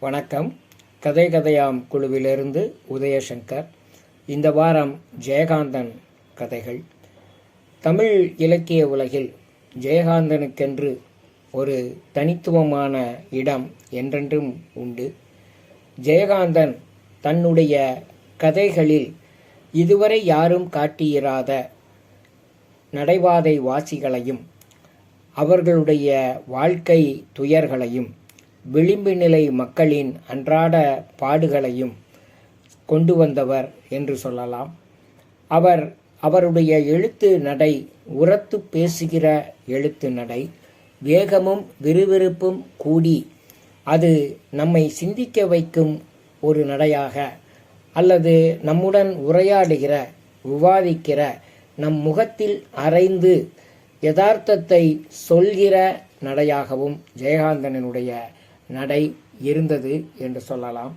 வணக்கம். கதை கதையாம் குழுவிலிருந்து உதயசங்கர். இந்த வாரம் ஜெயகாந்தன் கதைகள். தமிழ் இலக்கிய உலகில் ஜெயகாந்தனுக்கென்று ஒரு தனித்துவமான இடம் என்றென்றும் உண்டு. ஜெயகாந்தன் தன்னுடைய கதைகளில் இதுவரை யாரும் காட்டியிராத நடைபாதை வாசிகளையும் அவர்களுடைய வாழ்க்கை துயர்களையும் விளிம்பு நிலை மக்களின் அன்றாட பாடுகளையும் கொண்டு வந்தவர் என்று சொல்லலாம். அவர் அவருடைய எழுத்து நடை உரத்து பேசுகிற எழுத்து நடை. வேகமும் விறுவிறுப்பும் கூடி அது நம்மை சிந்திக்க வைக்கும் ஒரு நடையாக அல்லது நம்முடன் உரையாடுகிற விவாதிக்கிற நம் முகத்தில் அரைந்து யதார்த்தத்தை சொல்கிற நடையாகவும் ஜெயகாந்தனனுடைய நடை இருந்தது என்று சொல்லலாம்.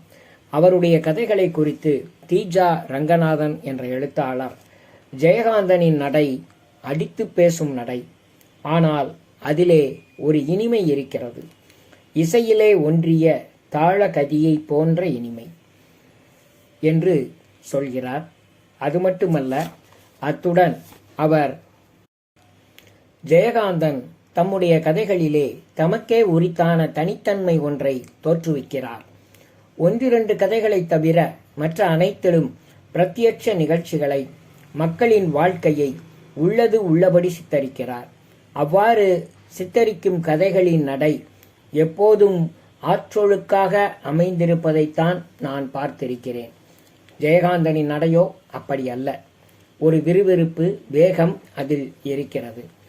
அவருடைய கதைகளை குறித்து தீஜா ரங்கநாதன் என்ற எழுத்தாளர் ஜெயகாந்தனின் நடை அடித்து பேசும் நடை. ஆனால் அதிலே ஒரு இனிமை இருக்கிறது. இசையிலே ஒன்றிய தாளகதியை போன்ற இனிமை என்று சொல்கிறார். அது மட்டுமல்ல அத்துடன் அவர் ஜெயகாந்தன் தம்முடைய கதைகளிலே தமக்கே உரித்தான தனித்தன்மை ஒன்றை தோற்றுவிக்கிறார். ஒன்றிரண்டு கதைகளைத் தவிர மற்ற அனைத்திலும் பிரத்யட்ச நிகழ்ச்சிகளை மக்களின் வாழ்க்கையை உள்ளது உள்ளபடி சித்தரிக்கிறார். அவ்வாறு சித்தரிக்கும் கதைகளின் நடை எப்போதும் ஆற்றொழுக்காக அமைந்திருப்பதைத்தான் நான் பார்த்திருக்கிறேன். ஜெயகாந்தனின் நடையோ அப்படி அல்ல. ஒரு விறுவிறுப்பு வேகம் அதில் இருக்கிறது.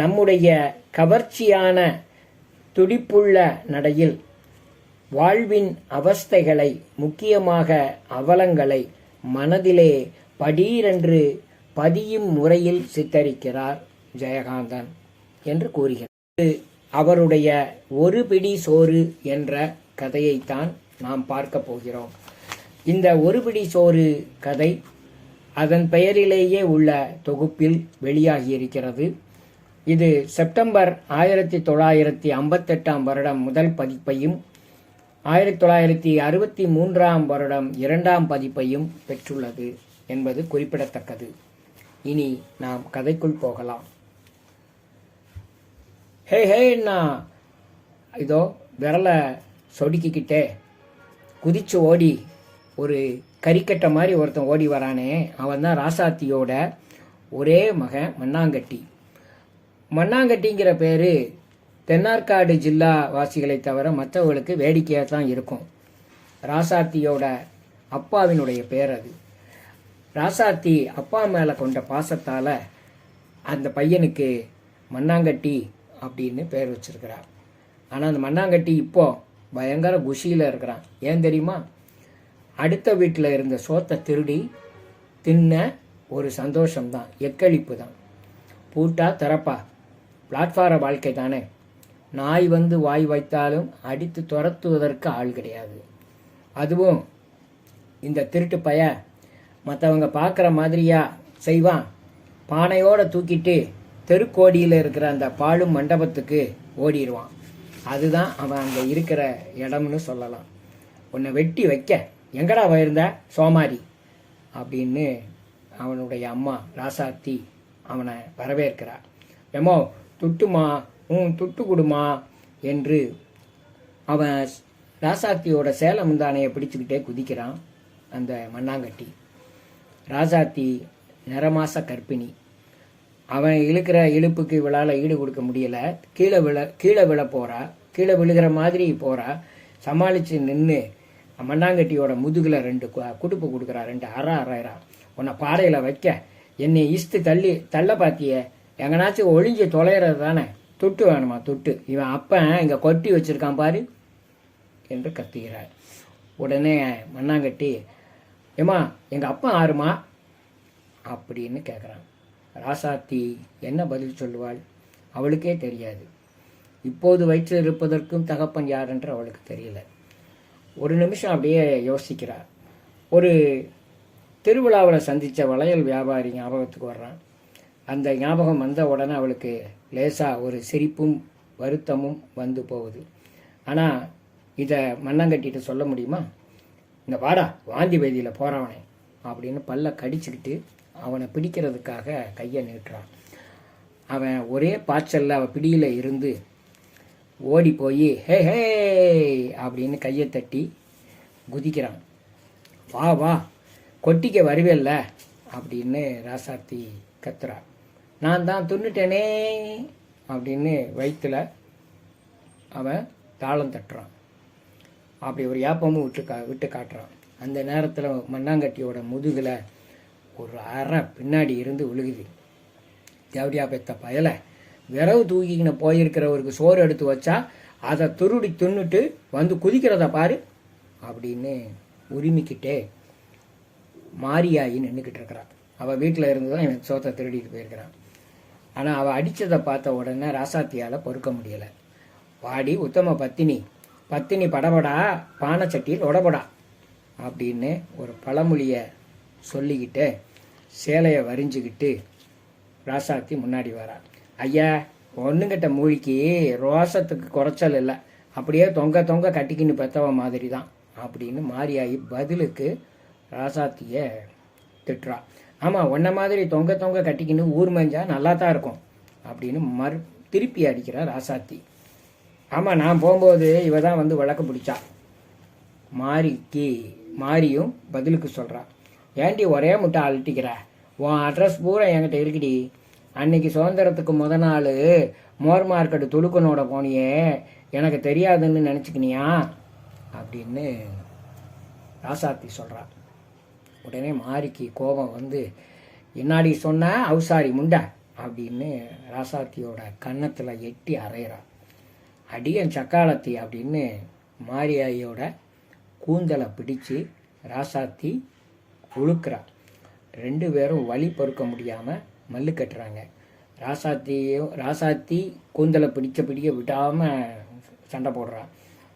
நம்முடைய கவர்ச்சியான துடிப்புள்ள நடையில் வாழ்வின் அவஸ்தைகளை முக்கியமாக அவலங்களை மனதிலே படீரென்று பதியும் முறையில் சித்தரிக்கிறார் ஜெயகாந்தன் என்று கூறுகிறார். அவருடைய ஒரு பிடி சோறு என்ற கதையைத்தான் நாம் பார்க்க போகிறோம். இந்த ஒரு பிடி சோறு கதை அதன் பெயரிலேயே உள்ள தொகுப்பில் வெளியாகியிருக்கிறது. இது செப்டம்பர் ஆயிரத்தி தொள்ளாயிரத்தி ஐம்பத்தெட்டாம் வருடம் முதல் பதிப்பையும் ஆயிரத்தி தொள்ளாயிரத்தி அறுபத்தி மூன்றாம் வருடம் இரண்டாம் பதிப்பையும் பெற்றுள்ளது என்பது குறிப்பிடத்தக்கது. இனி நாம் கதைக்குள் போகலாம். ஹே ஹேண்ணா இதோ விரலை சொடுக்கிக்கிட்டே குதிச்சு ஓடி ஒரு கறிக்கட்டை மாதிரி ஒருத்தன் ஓடி வரானே. அவன் தான் ராசாத்தியோட ஒரே மகன் மண்ணாங்கட்டி. மண்ணாங்கட்டிங்கிற பேர் தென்னார்காடு ஜில்லா வாசிகளை தவிர மற்றவர்களுக்கு வேடிக்கையாக தான் இருக்கும். ராசாத்தியோட அப்பாவினுடைய பேர் அது. ராசாத்தி அப்பா மேலே கொண்ட பாசத்தால் அந்த பையனுக்கு மண்ணாங்கட்டி அப்படின்னு பேர் வச்சிருக்கிறார். ஆனால் அந்த மண்ணாங்கட்டி இப்போ பயங்கர குஷியில் இருக்கிறான். ஏன் தெரியுமா? அடுத்த வீட்டில் இருந்த சோத்தை திருடி தின்ன ஒரு சந்தோஷம்தான். எக்களிப்பு தான் பூட்டா திறப்பா. பிளாட்ஃபார வாழ்க்கை தானே. நாய் வந்து வாய் வைத்தாலும் அடித்து துரத்துவதற்கு ஆள் கிடையாது. அதுவும் இந்த திருட்டு பய மற்றவங்க பார்க்குற மாதிரியா செய்வான். பானையோடு தூக்கிட்டு தெருக்கோடியில் இருக்கிற அந்த பாலும் மண்டபத்துக்கு ஓடிடுவான். அதுதான் அவன் அங்கே இருக்கிற இடம்னு சொல்லலாம். உன்னை வெட்டி வைக்க. எங்கடா போயிருந்த? சோமாரி. அப்படின்னு அவனுடைய அம்மா ராசாத்தி அவனை வரவேற்கிறார் ஏமோ துட்டுமா உன் துட்டு கொடுமா என்று அவன் ராசாத்தியோட சேலை முந்தானையை பிடிச்சுக்கிட்டே குதிக்கிறான் அந்த மண்ணாங்கட்டி. ராசாத்தி நிறமாச கர்ப்பிணி. அவன் இழுக்கிற இழுப்புக்கு இவளால் ஈடு கொடுக்க முடியல. கீழே விழ கீழே விழ போறா. கீழே விழுகிற மாதிரி போறா. சமாளித்து நின்று மண்ணாங்கட்டியோட முதுகில் ரெண்டு குடுப்பு கொடுக்குறா ரெண்டு அற அறாயிரா உன்னை பாறையில் வைக்க. என்னை இஸ்து தள்ளி தள்ள பாத்திய. எங்கனாச்சும் ஒழிஞ்சு தொலைகிறது தானே? துட்டு வேணுமா? துட்டு. இவன் அப்பன் இங்கே கொட்டி வச்சிருக்கான் பாரு என்று கத்துகிறார் உடனே மண்ணாங்கட்டி ஏம்மா எங்கள் அப்பா ஆறுமா? அப்படின்னு கேட்குறான் ராசாத்தி என்ன பதில் சொல்லுவாள்? அவளுக்கே தெரியாது. இப்போது வயிற்றில் இருப்பதற்கும் தகப்பன் யார் என்று அவளுக்கு தெரியல. ஒரு நிமிஷம் அப்படியே யோசிக்கிறார். ஒரு திருவிழாவில் சந்தித்த வளையல் வியாபாரி ஞாபகத்துக்கு வர்றான். அந்த ஞாபகம் வந்த உடனே அவளுக்கு லேசாக ஒரு சிரிப்பும் வருத்தமும் வந்து போகுது. ஆனால் இதை மண்ணாங்கட்டிட்டு சொல்ல முடியுமா? இந்த வாடா வாந்தி வேதியில் போகிறவனே அப்படின்னு பல்ல கடிச்சுக்கிட்டு அவனை பிடிக்கிறதுக்காக கையை நீட்டுறான். அவன் ஒரே பாய்ச்சலில் அவன் பிடியில் இருந்து ஓடி போய் ஹே ஹே அப்படின்னு கையை தட்டி குதிக்கிறான். வா வா கொட்டிக்க வருவேல்ல அப்படின்னு ராசாத்தி கத்துறான் நான் தான் துண்ணுட்டேனே அப்படின்னு வயிற்றுல அவன் தாளம் தட்டுறான். அப்படி ஒரு ஏப்பமும் விட்டு கா விட்டு காட்டுறான். அந்த நேரத்தில் மண்ணாங்கட்டியோட முதுகில் ஒரு அறை பின்னாடி இருந்து விழுகுது. தேவடியா பெத்த பயலை விரவு தூக்கிக்கின போயிருக்கிறவருக்கு சோறு எடுத்து வச்சா அதை துருடி துண்ணுட்டு வந்து குதிக்கிறத பாரு அப்படின்னு உரிமிக்கிட்டே மாரியாயி நின்றுக்கிட்டு இருக்கிறான். அவள் வீட்டில் இருந்து தான் இவன் சோத்தை திருடிட்டு போயிருக்கிறான். ஆனால் அவள் அடித்ததை பார்த்த உடனே ராசாத்தியால் பொறுக்க முடியலை. வாடி உத்தம பத்தினி. பத்தினி படபடா பானைச்சட்டியில் உடபடா அப்படின்னு ஒரு பழமொழியை சொல்லிக்கிட்டு சேலையை வரிஞ்சுக்கிட்டு ராசாத்தி முன்னாடி வரா ஐயா ஒன்றுங்கிட்ட மூழ்கி ரோசத்துக்கு குறைச்சல் இல்லை. அப்படியே தொங்க தொங்க கட்டிக்கின்னு பெத்தவ மாதிரி தான் அப்படின்னு மாறியாகி பதிலுக்கு ராசாத்திய திட்டுறா. ஆமாம் உன்ன மாதிரி தொங்க தொங்க கட்டிக்கின்னு ஊர் மஞ்சா நல்லா தான் இருக்கும். அப்படின்னு மறு திருப்பி அடிக்கிறார் ராசாத்தி ஆமாம் நான் போகும்போது இவ தான் வந்து வழக்கு பிடிச்சா. மாரிக்கு மாரியும் பதிலுக்கு சொல்கிறா ஏன்டி ஒரே முட்டை அழட்டிக்கிற உன் அட்ரஸ் பூரா என்கிட்ட இருக்குடி. அன்னைக்கு சுதந்திரத்துக்கு முத நாள் மோர் மார்க்கெட்டு துளுக்கனோட போனியே. எனக்கு தெரியாதுன்னு நினச்சிக்கினியா? அப்படின்னு ராசாத்தி சொல்கிறா உடனே மாரிக்கு கோபம் வந்து என்னாடி சொன்ன? அவுசாரி முண்டை? அப்படின்னு ராசாத்தியோட கன்னத்தில் எட்டி அரைகிறா அடியன் சக்காலத்தி அப்படின்னு மாரியாயோட கூந்தலை பிடிச்சு ராசாத்தி உழுக்கிறா. ரெண்டு பேரும் வழி பொறுக்க முடியாமல் மல்லு கட்டுறாங்க. ராசாத்தியும் ராசாத்தி கூந்தலை பிடிச்ச பிடிக்க விடாமல் சண்டை போடுறான்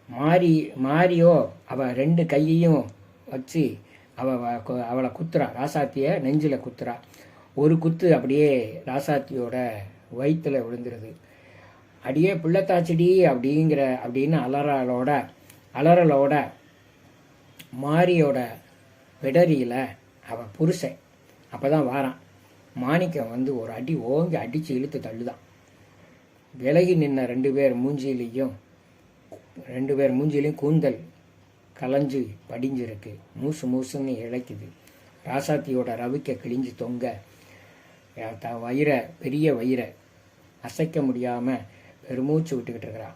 மாரி மாரியோ அவள் ரெண்டு கையையும் வச்சு அவள் அவளை குத்துறா. ராசாத்தியை நெஞ்சில் குத்துறா. ஒரு குத்து அப்படியே ராசாத்தியோட வயிற்றுல விழுந்துருது. அடியே பிள்ளைத்தாச்சிடி அப்படிங்கிற அப்படின்னு அலறலோட அலறலோட மாரியோட பிடரியில் அவன் புருஷன். அப்போ தான் வாரான். மாணிக்கம் வந்து ஒரு அடி ஓங்கி அடித்து இழுத்து தள்ளுதான். விலகி நின்ன ரெண்டு பேர் மூஞ்சிலையும் ரெண்டு பேர் மூஞ்சிலையும் கூந்தல் கலைஞ்சு படிஞ்சிருக்கு. மூசு மூசுன்னு இழைக்குது. ராசாத்தியோட ரவிக்க கிழிஞ்சு தொங்க. த வயிறை பெரிய வயிறை. அசைக்க முடியாமல் பெருமூச்சு விட்டுக்கிட்டு இருக்கிறான்.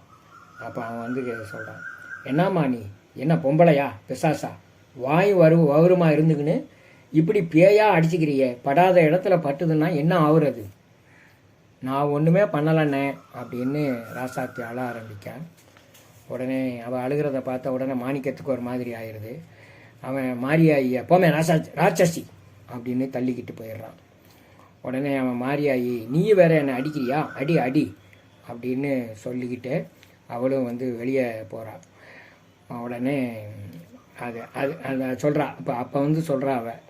அப்போ அவன் வந்து சொல்கிறான் என்னம்மா நீ? என்ன பொம்பளையா? பிசாசா? வாய் வரு வவுருமா இருந்துக்கின்னு? இப்படி பேயா அடிச்சுக்கிறியே? படாத இடத்துல பட்டுதுன்னா என்ன ஆகுறது நான் ஒன்றுமே பண்ணலைண்ணே அப்படின்னு ராசாத்தி அழ ஆரம்பிக்க உடனே அவள் அழுகிறத பார்த்த உடனே மாணிக்கத்துக்கு ஒரு மாதிரி ஆயிடுது. அவன் மாரியாயி போமே ராசா ராட்சசி! அப்படின்னு தள்ளிக்கிட்டு போயிடுறான். உடனே அவன் மாரியாயி நீ வேற என்னை அடிக்கிறியா? அடி அடி! அப்படின்னு சொல்லிக்கிட்டு அவளும் வந்து வெளியே போகிறாள் உடனே அது அது அதை சொல்கிறா அப்போ அப்போ வந்து சொல்கிறா அவள்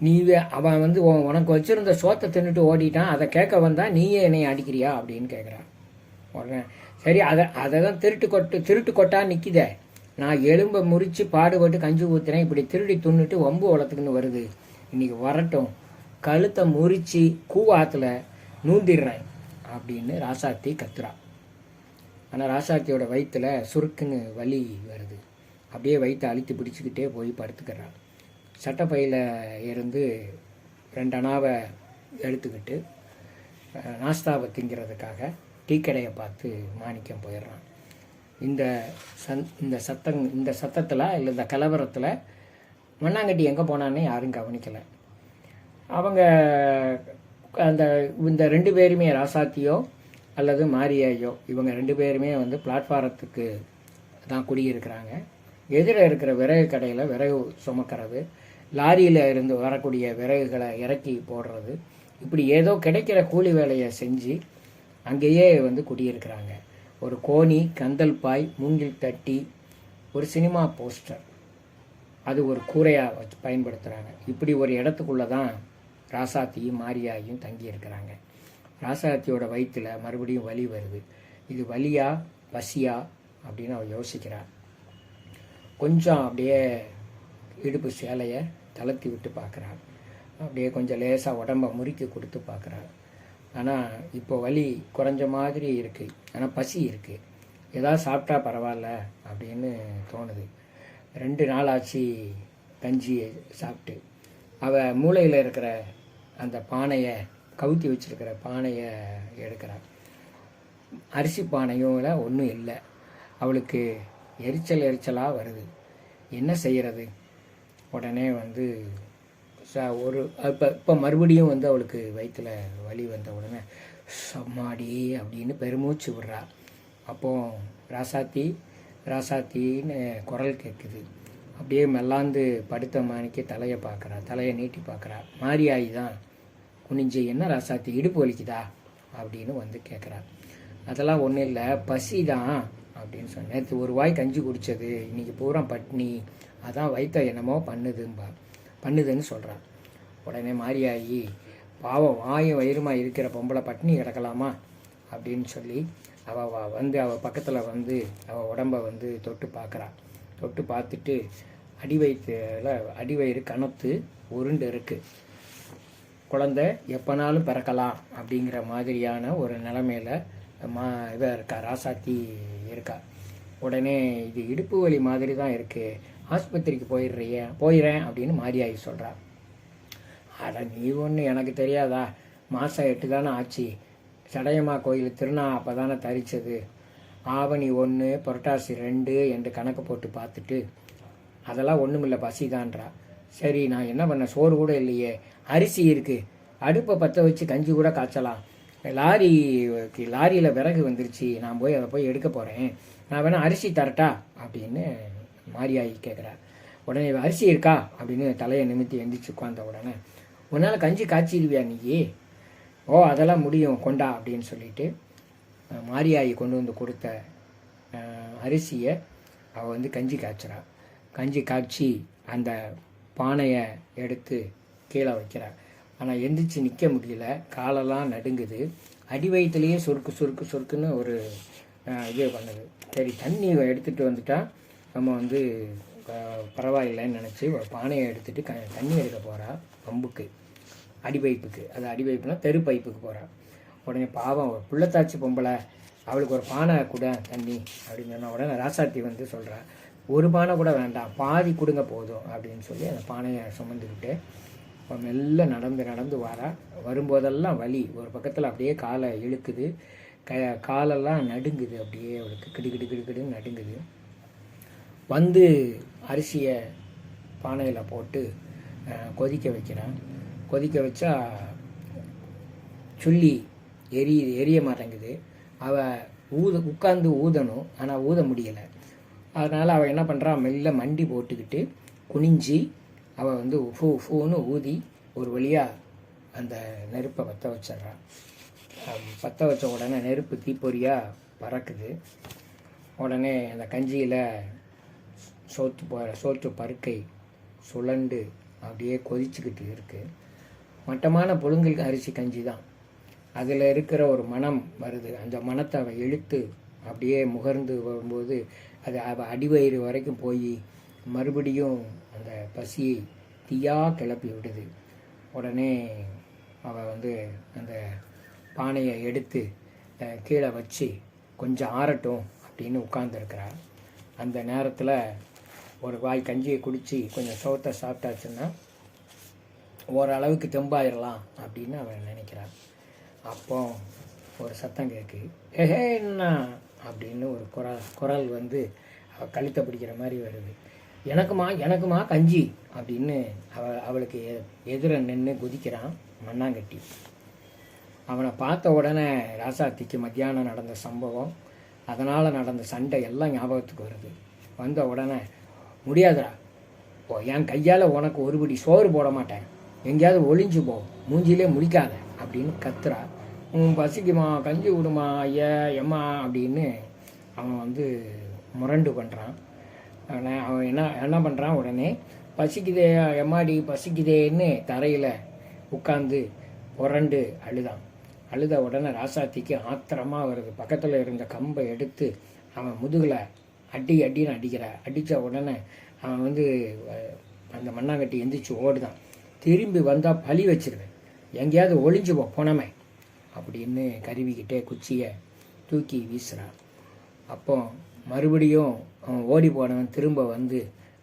நீ அவன் வந்து உனக்கு வச்சிருந்த சோத்தை தின்னுட்டு ஓடிட்டான். அதை கேட்க வந்தால் நீயே என்னை அடிக்கிறியா? அப்படின்னு கேட்குறான் உடனே சரி அதை அதை தான் திருட்டு கொட்டு திருட்டு கொட்டா நிற்கிதே நான் எலும்பை முறித்து பாடுபட்டு கஞ்சி ஊற்றுறேன் இப்படி திருடி துண்ணுட்டு வம்பு வளர்த்துக்குன்னு வருது. இன்றைக்கி வரட்டும். கழுத்தை முறித்து கூவாத்தில் நூந்திடுறேன் அப்படின்னு ராசாத்தி கத்துறா. ஆனால் ராசாத்தியோட வயிற்றில் சுருக்குன்னு வலி வருது. அப்படியே வயிற்றை அழுத்தி பிடிச்சிக்கிட்டே போய் படுத்துக்கிறாள் சட்டப்பையில் இருந்து ரெண்டு அணாவை எடுத்துக்கிட்டு நாஸ்தாவை திங்கிறதுக்காக டீ கடையை பார்த்து மாணிக்கம் போயிடுறான். இந்த சந் இந்த சத்தங் இந்த சத்தத்தில் இல்லை இந்த கலவரத்தில் மண்ணாங்கட்டி எங்கே போனான்னு யாரும் கவனிக்கலை. அவங்க அந்த இந்த ரெண்டு பேருமே ராசாத்தியோ அல்லது மாரியாயோ இவங்க ரெண்டு பேருமே வந்து பிளாட்ஃபாரத்துக்கு தான் குடியிருக்கிறாங்க. எதிர இருக்கிற விறகு கடையில் விறகு சுமக்கிறது லாரியில் இருந்து வரக்கூடிய விறகுகளை இறக்கி போடுறது இப்படி ஏதோ கிடைக்கிற கூலி வேலையை செஞ்சு அங்கேயே வந்து குடியிருக்கிறாங்க. ஒரு கோணி கந்தல் பாய் மூங்கில் தட்டி ஒரு சினிமா போஸ்டர். அது ஒரு கூரையாக வச்சு பயன்படுத்துகிறாங்க இப்படி ஒரு இடத்துக்குள்ளே தான் ராசாத்தியும் மாரியாயும் தங்கியிருக்கிறாங்க. ராசாத்தியோட வயிற்றில் மறுபடியும் வலி வருது. இது வலியா பசியா அப்படின்னு அவள் யோசிக்கிறார். கொஞ்சம் அப்படியே இடுப்பு சேலையை தளர்த்தி விட்டு பார்க்குறாள் அப்படியே கொஞ்சம் லேசாக உடம்ப முறுக்கி கொடுத்து பார்க்குறாள் ஆனால் இப்போ வலி குறைஞ்ச மாதிரி இருக்குது ஆனால் பசி இருக்குது ஏதாவது சாப்பிட்டா பரவாயில்ல அப்படின்னு தோணுது. ரெண்டு நாள் ஆச்சு கஞ்சியை சாப்பிட்டு. அவள் மூளையில் இருக்கிற அந்த பானையை கவுத்தி வச்சிருக்கிற பானையை எடுக்கிறாள் அரிசி பானையும் ஒன்றும் இல்லை. அவளுக்கு எரிச்சல் எரிச்சலாக வருது. என்ன செய்கிறது உடனே வந்து ஒரு இப்போ இப்போ மறுபடியும் வந்து அவளுக்கு வயிற்றில் வலி வந்த உடனே சம்மாடி அப்படின்னு பெருமூச்சு விடுறா. அப்போ ராசாத்தி ராசாத்தின்னு குரல் கேட்குது அப்படியே மெல்லாந்து படுத்த மாணிக்கு தலையை பார்க்குறா தலையை நீட்டி பார்க்குறா மாரியாயி தான் குனிஞ்சு என்ன ராசாத்தி இடுப்பு வலிக்குதா? அப்படின்னு வந்து கேட்குறா அதெல்லாம் ஒன்றும் இல்லை பசி தான் அப்படின்னு சொன்னேன். நேற்று ஒரு வாய் கஞ்சி குடித்தது இன்றைக்கி பூரா பட்னி அதான் வயிற்ற என்னமோ பண்ணுதும்பா. பண்ணுதுன்னு சொல்கிறான் உடனே மாரியாயி பாவம் வாயும் வயிறுமா இருக்கிற பொம்பளை பட்னி கிடக்கலாமா? அப்படின்னு சொல்லி அவள் வந்து அவள் பக்கத்தில் வந்து அவள் உடம்ப வந்து தொட்டு பார்க்குறா தொட்டு பார்த்துட்டு அடி வயிற்றுல அடி வயிறு கணத்து உருண்டு இருக்குது குழந்தை எப்போனாலும் பிறக்கலாம் அப்படிங்கிற மாதிரியான ஒரு நிலமையில மா இதாக இருக்கா ராசாத்தி இருக்கா. உடனே இது இடுப்பு வலி மாதிரி தான் இருக்குது ஆஸ்பத்திரிக்கு போயிடுறிய போயிடுறேன் அப்படின்னு மாரியாயி சொல்கிறார் அட நீ ஒன்று எனக்கு தெரியாதா? மாதம் எட்டு தானே ஆச்சு. சடையம்மா கோயில் திருநா அப்போ தானே தரிச்சது. ஆவணி ஒன்று புரட்டாசி ரெண்டு என்று கணக்கு போட்டு பார்த்துட்டு அதெல்லாம் ஒன்றுமில்ல பசிதான்றா. சரி நான் என்ன பண்ண? சோறு கூட இல்லையே. அரிசி இருக்குது அடுப்பை பற்ற வச்சு கஞ்சி கூட காய்ச்சலாம். லாரி லாரியில் விறகு வந்துருச்சு. நான் போய் அதை போய் எடுக்க போகிறேன் நான் வேணால் அரிசி தரட்டா அப்படின்னு மாரியாயி கேட்குறா உடனே அரிசி இருக்கா? அப்படின்னு தலையை நிமித்தி எந்திரிச்சு உட்காந்த உடனே உன்னால் கஞ்சி காய்ச்சிடுவியா நீ ஓ அதெல்லாம் முடியும் கொண்டா அப்படின்னு சொல்லிட்டு மாரியாயி கொண்டு வந்து கொடுத்த அரிசியை அவள் வந்து கஞ்சி காய்ச்சுறா. கஞ்சி காய்ச்சி அந்த பானையை எடுத்து கீழே வைக்கிறா. ஆனால் எந்திரிச்சு நிற்க முடியல. காலெல்லாம் நடுங்குது. அடி வயிற்றுலேயே சுருக்கு சுருக்கு சுருக்குன்னு ஒரு இது பண்ணுது. சரி தண்ணி எடுத்துகிட்டு வந்துட்டா நம்ம வந்து பரவாயில்லைன்னு நினச்சி ஒரு பானையை எடுத்துகிட்டு க தண்ணி எடுக்க போகிறா பம்புக்கு அடி பைப்புக்கு அது அடி பைப்புனா தெரு பைப்புக்கு போகிறா உடனே பாவம் ஒரு புள்ளத்தாச்சி பொம்பளை அவளுக்கு ஒரு பானை கூட தண்ணி அப்படின்னு சொன்ன உடனே ராசாத்தி வந்து சொல்கிறா ஒரு பானை கூட வேண்டாம் பாதி கொடுங்க போதும் அப்படின்னு சொல்லி அந்த பானையை சுமந்துக்கிட்டு அவ மெல்ல நடந்து நடந்து வரா. வரும்போதெல்லாம் வலி ஒரு பக்கத்தில் அப்படியே காலை இழுக்குது க காலெல்லாம் நடுங்குது அப்படியே அவளுக்கு கிடு கிடு கிடு கிடுன்னு நடுங்குது. வந்து அரிசியை பானையில் போட்டு கொதிக்க வைக்கிறான். கொதிக்க வச்சா சுள்ளி எரி எரிய மாட்டேங்குது. அவள் ஊத உட்காந்து ஊதணும் ஆனால் ஊத முடியலை. அதனால் அவள் என்ன பண்ணுறா மெல்ல மண்டி போட்டுக்கிட்டு குனிஞ்சி அவள் வந்து ஃபூ ஃபூன்னு ஊதி ஒரு வழியாக அந்த நெருப்பை பற்ற வச்சிட்றான். பற்ற வச்ச உடனே நெருப்பு தீப்பொறியாக பறக்குது. உடனே அந்த கஞ்சியில் சோத்து ப சோற்று பருக்கை சுழண்டு அப்படியே கொதிச்சுக்கிட்டு இருக்குது மட்டமான புழுங்கல் அரிசி கஞ்சி தான். அதில் இருக்கிற ஒரு மனம் வருது. அந்த மனத்தை அவள் இழுத்து அப்படியே முகர்ந்து வரும்போது அது அவள் அடிவயிறு வரைக்கும் போய் மறுபடியும் அந்த பசியை தீயாக கிளப்பி விடுது. உடனே அவள் வந்து அந்த பானையை எடுத்து கீழே வச்சு கொஞ்சம் ஆறட்டும் அப்படின்னு உட்கார்ந்துருக்கிறாள் அந்த நேரத்தில் ஒரு வாய் கஞ்சியை குடித்து கொஞ்சம் சோத்தை சாப்பிட்டாச்சுன்னா ஓரளவுக்கு தெம்பாயிடலாம் அப்படின்னு அவன் நினைக்கிறான். அப்போ ஒரு சத்தம் கேட்கு ஏஹே என்ன அப்படின்னு ஒரு குரல் குரல் வந்து அவள் கழுத்தை பிடிக்கிற மாதிரி வருது. எனக்குமா எனக்குமா கஞ்சி? அப்படின்னு அவ அவளுக்கு எதிர நின்று குதிக்கிறான் மண்ணாங்கட்டி. அவனை பார்த்த உடனே ராசாத்திக்கு மத்தியானம் நடந்த சம்பவம் அதனால் நடந்த சண்டை எல்லாம் ஞாபகத்துக்கு வருது. வந்த உடனே முடியாதுடா. ஓ என் கையால் உனக்கு ஒருபடி சோறு போட மாட்டேன். எங்கேயாவது ஒளிஞ்சு போ மூஞ்சிலே முழிக்காத அப்படின்னு கத்துறா. உன் பசிக்குமா கஞ்சி விடுமா ஐயா எம்மா அப்படின்னு அவன் வந்து முரண்டு பண்ணுறான் அவன் என்ன என்ன பண்ணுறான் உடனே பசிக்குதே எம்மாடி பசிக்குதேன்னு தரையில் உட்காந்து புரண்டு அழுதான். அழுத உடனே ராசாத்திக்கு ஆத்திரமாக வருது. பக்கத்தில் இருந்த கம்பை எடுத்து அவன் முதுகில் அடி அடின்னு அடிக்கிற. அடித்த உடனே அவன் வந்து அந்த மண்ணாங்கட்டி எந்திரிச்சு ஓடுதான். திரும்பி வந்தால் பழி வச்சிருவேன். எங்கேயாவது ஒளிஞ்சு போனமே. அப்படின்னு கருவிக்கிட்டே குச்சியை தூக்கி வீசுகிறான் அப்போ மறுபடியும் அவன் ஓடி போனவன் திரும்ப வந்து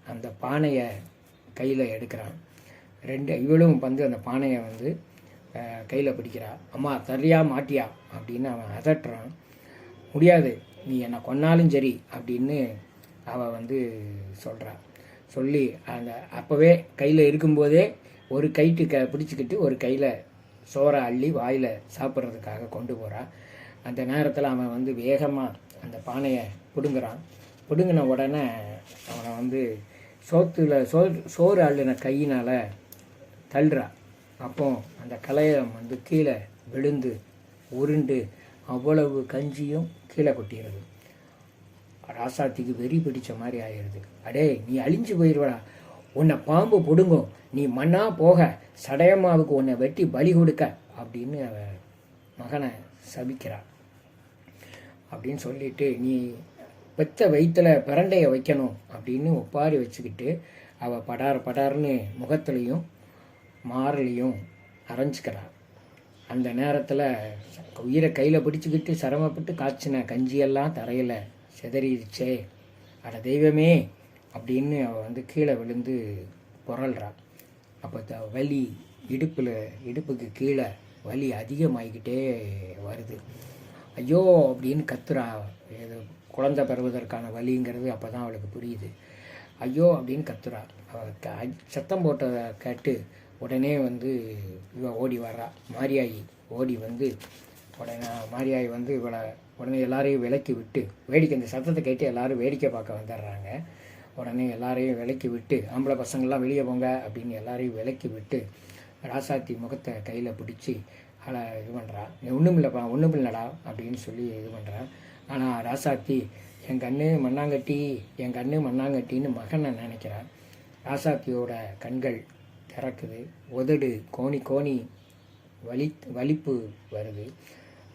அந்த பானையை கையில் எடுக்கிறான். ரெண்டு இவளும் வந்து அந்த பானையை வந்து கையில் பிடிக்கிறா. அம்மா தரியா மாட்டியா? அப்படின்னு அவன் அதட்டுறான். முடியாது. நீ என்னை கொன்னாலும் சரி அப்படின்னு அவள் வந்து சொல்கிறா சொல்லி அந்த அப்போவே கையில் இருக்கும்போதே ஒரு கைட்டு க பிடிச்சிக்கிட்டு ஒரு கையில் சோறை அள்ளி வாயில் சாப்பிட்றதுக்காக கொண்டு போகிறான் அந்த நேரத்தில் அவன் வந்து வேகமாக அந்த பானையை பிடுங்குறான். பிடுங்கின உடனே அவனை வந்து சோத்துல சோ சோறு அள்ளின கையினால் தள்ளுறான் அப்போ அந்த கலையம் வந்து கீழே விழுந்து உருண்டு அவ்வளவு கஞ்சியும் கீழே கொட்டிடுது ராசாத்திக்கு வெறி பிடிச்ச மாதிரி ஆயிடுது. அடே நீ அழிஞ்சு போயிடுவடா உன்னை பாம்பு பிடுங்கும் நீ மண்ணா போக. சடையம்மாவுக்கு உன்னை வெட்டி பலி கொடுக்க. அப்படின்னு அவ மகனை சபிக்கிறாள் அப்படின்னு சொல்லிட்டு நீ பெத்த வயிற்றுல பிரண்டையை வைக்கணும். அப்படின்னு ஒப்பாரி வச்சுக்கிட்டு அவள் படார் படார்னு முகத்துலேயும் மாறலையும் அரைஞ்சிக்கிறா. அந்த நேரத்தில் உயிரை கையில் பிடிச்சிக்கிட்டு சிரமப்பட்டு காய்ச்சின கஞ்சியெல்லாம் தரையில் சிதறிடுச்சே. அட தெய்வமே அப்படின்னு அவள் வந்து கீழே விழுந்து புரள்றான் அப்போ த வலி இடுப்பில் இடுப்புக்கு கீழே வலி அதிகமாகிக்கிட்டே வருது. ஐயோ அப்படின்னு கத்துறா. இது குழந்தை பெறுவதற்கான வலிங்கிறது அப்போ தான் அவளுக்கு புரியுது. ஐயோ அப்படின்னு கத்துறா. அவள் சத்தம் போட்டதை கேட்டு உடனே வந்து இவன் ஓடி வர்றா. மாரியாயி ஓடி வந்து உடனே மாரியாயி வந்து இவளை உடனே எல்லாரையும் விலக்கி விட்டு வேடிக்கை இந்த சத்தத்தை கேட்டு எல்லாரும் வேடிக்கை பார்க்க வந்துடுறாங்க. உடனே எல்லாரையும் விலக்கி விட்டு ஆம்பளை பசங்கள்லாம் வெளியே போங்க அப்படின்னு எல்லாரையும் விலக்கி விட்டு ராசாத்தி முகத்தை கையில் பிடிச்சி அவளை இது பண்ணுறா நீ ஒன்றும் இல்லைப்பா ஒன்றும் இல்லைடா அப்படின்னு சொல்லி இது பண்ணுறான் ஆனால் ராசாத்தி என் கண்ணு மண்ணாங்கட்டி என் கண்ணு மண்ணாங்கட்டின்னு மகனை நினைக்கிறான் ராசாத்தியோட கண்கள் திறக்குது உதடு கோணி கோணி வலி வலிப்பு வருது.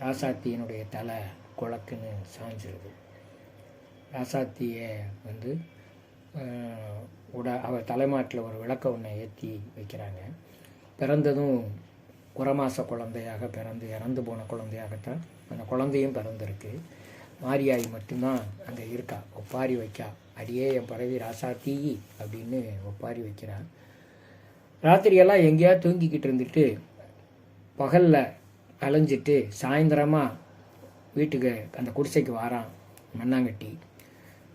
ராசாத்தியினுடைய தலை குழக்குன்னு சாஞ்சிருது. ராசாத்தியை வந்து உட அவர் தலைமாட்டில் ஒரு விளக்க ஒன்றை ஏற்றி வைக்கிறாங்க. பிறந்ததும் குறமாச குழந்தையாக பிறந்து இறந்து போன குழந்தையாகத்தான் அந்த குழந்தையும் பிறந்திருக்கு. மாரியாய் மட்டும்தான் அங்கே இருக்கா. ஒப்பாரி வைக்கா. அடியே என் பறவை ராசாத்தி அப்படின்னு ஒப்பாரி வைக்கிறான் ராத்திரியெல்லாம் எங்கேயாவது தூங்கிக்கிட்டு இருந்துட்டு பகலில் அலைஞ்சிட்டு சாயந்தரமாக வீட்டுக்கு அந்த குடிசைக்கு வாரான் மண்ணாங்கட்டி.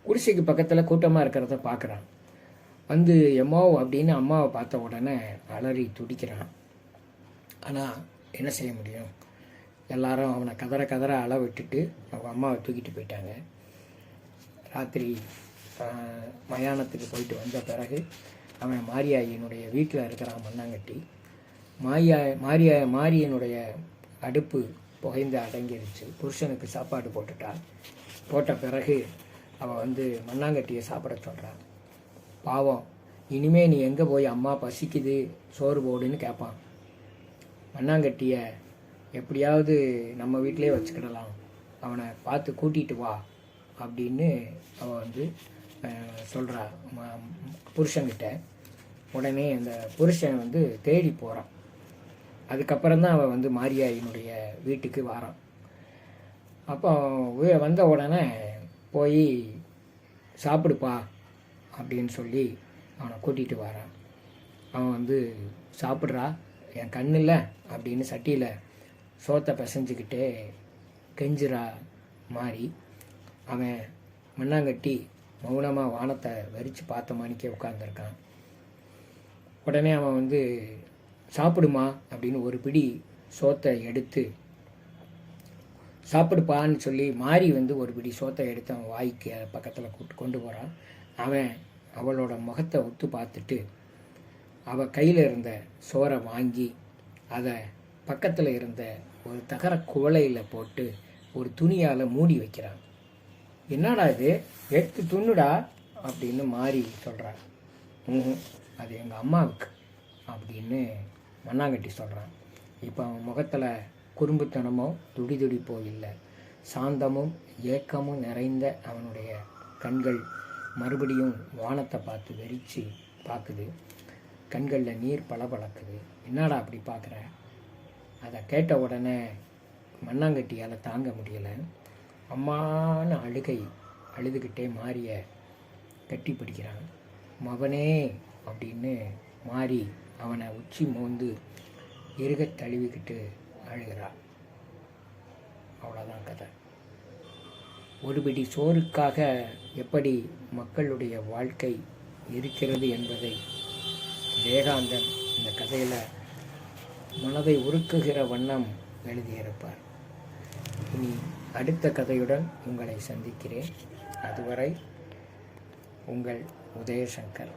குடிசைக்கு பக்கத்தில் கூட்டமாக இருக்கிறத பார்க்குறான் வந்து எம்மோ அப்படின்னு அம்மாவை பார்த்த உடனே அலறி துடிக்கிறான். ஆனால் என்ன செய்ய முடியும்? எல்லாரும் அவனை கதற கதற அள விட்டுட்டு அவங்க அம்மாவை தூக்கிட்டு போயிட்டாங்க. ராத்திரி மயானத்துக்கு போயிட்டு வந்த பிறகு அவன் மாரியாயினுடைய வீட்டில் இருக்கிறான் மண்ணாங்கட்டி மாரியா மாரியா மாரியனுடைய அடுப்பு புகைந்து அடங்கிருச்சு. புருஷனுக்கு சாப்பாடு போட்டுட்டா. போட்ட பிறகு அவள் வந்து மண்ணாங்கட்டியை சாப்பிட சொல்கிறான் பாவம் இனிமே நீ எங்கே போய் அம்மா பசிக்குது சோறு போடுன்னு கேட்பான் மண்ணாங்கட்டியை எப்படியாவது நம்ம வீட்டிலே வச்சுக்கிடலாம். அவனை பார்த்து கூட்டிகிட்டு வா அப்படின்னு அவள் வந்து சொல்கிறா புருஷன்கிட்ட. உடனே அந்த புருஷன் வந்து தேடி போகிறான் அதுக்கப்புறம் தான் அவள் வந்து மாரியாயினுடைய வீட்டுக்கு வாரான். அப்போ வந்த உடனே போய் சாப்பிடுப்பா அப்படின்னு சொல்லி அவனை கூட்டிகிட்டு வரான். அவன் வந்து சாப்பிட்றா என் கண்ணில் அப்படின்னு சட்டியில் சோத்தை பிசைஞ்சிக்கிட்டே கெஞ்சிரா மாறி அவன் மண்ணாங்கட்டி மௌனமாக வானத்தை வெறிச்சு பார்த்த மணிக்கே உட்காந்துருக்கான் உடனே அவன் வந்து சாப்பிடுமா? அப்படின்னு ஒரு பிடி சோத்தை எடுத்து சாப்பிடுப்பான்னு சொல்லி மாறி வந்து ஒரு பிடி சோத்தை எடுத்து அவன் வாய்க்கு பக்கத்தில் கூட்டு கொண்டு போகிறான் அவன் அவளோட முகத்தை ஒத்து பார்த்துட்டு அவள் கையில் இருந்த சோறை வாங்கி அதை பக்கத்தில் இருந்த ஒரு தகர குவளையில் போட்டு ஒரு துணியால் மூடி வைக்கிறான். என்னடா இது? எடுத்து துண்ணுடா? அப்படின்னு மாறி சொல்கிறான் ம் அது எங்கள் அம்மாவுக்கு. அப்படின்னு மண்ணாங்கட்டி சொல்கிறான் இப்போ அவன் முகத்தில் குறும்புத்தனமோ துடிதுடிப்போ இல்லை. சாந்தமும் ஏக்கமும் நிறைந்த அவனுடைய கண்கள் மறுபடியும் வானத்தை பார்த்து வெறிச்சு பார்க்குது. கண்களில் நீர் பளபளக்குது என்னடா அப்படி பார்க்குற? அதை கேட்ட உடனே மண்ணாங்கட்டியால் தாங்க முடியலை. அம்மான அழுகை அழுதுகிட்டே மாறிய கட்டி பிடிக்கிறான். மகனே அப்படின்னு மாறி அவனை உச்சி மோந்து இருக தழுவிக்கிட்டு அழுகிறாள். அவ்வளோதான் கதை. ஒருபடி சோறுக்காக எப்படி மக்களுடைய வாழ்க்கை இருக்கிறது என்பதை ஜெயகாந்தன் இந்த கதையில் மனதை உருக்குகிற வண்ணம் எழுதியிருப்பார். இனி அடுத்த கதையுடன் உங்களை சந்திக்கிறேன். அதுவரை உங்கள் உதயசங்கர்.